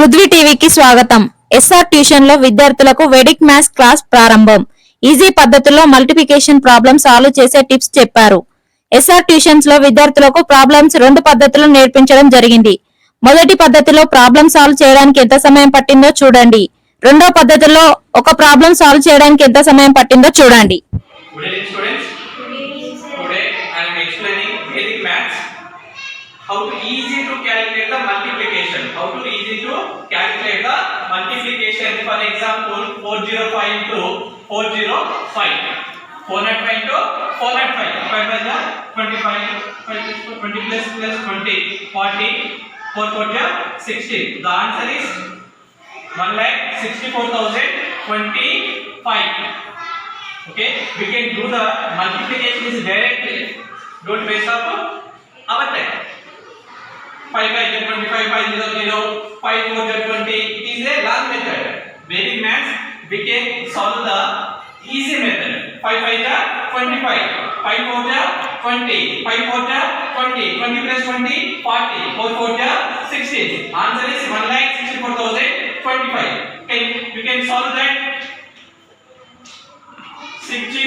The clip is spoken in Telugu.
పృథ్వీ టీవీకి స్వాగతం. ఎస్ఆర్ ట్యూషన్లో విద్యార్థులకు వెడిక్ మ్యాథ్స్ క్లాస్ ప్రారంభం. ఈజీ పద్ధతుల్లో మల్టిప్లికేషన్ ప్రాబ్లమ్ సాల్వ్ చేసే టిప్స్ చెప్పారు. ఎస్ఆర్ ట్యూషన్స్లో విద్యార్థులకు ప్రాబ్లమ్స్ రెండు పద్ధతులు నేర్పించడం జరిగింది. మొదటి పద్ధతిలో ప్రాబ్లమ్ సాల్వ్ చేయడానికి ఎంత సమయం పట్టిందో చూడండి. రెండో పద్ధతిలో ఒక ప్రాబ్లం సాల్వ్ చేయడానికి ఎంత సమయం పట్టిందో చూడండి. How easy to calculate. How to easy to calculate the multiplication. For example, 405 into 405. 405 into 405. 5 by the 25. 5 plus 20 plus plus 20. 40. 4 4 60. The answer is 1 lakh 64,025. Okay, we can do the multiplication is directly. Don't waste up our time. 5 by 25 by 0 0 5 4 20 it is a long method very max we can solve the easy method 5 5 25 5 4 20 5 4 20 20 plus 20 40 4 4 16 answer is 1 lakh 64025 can you can solve that 60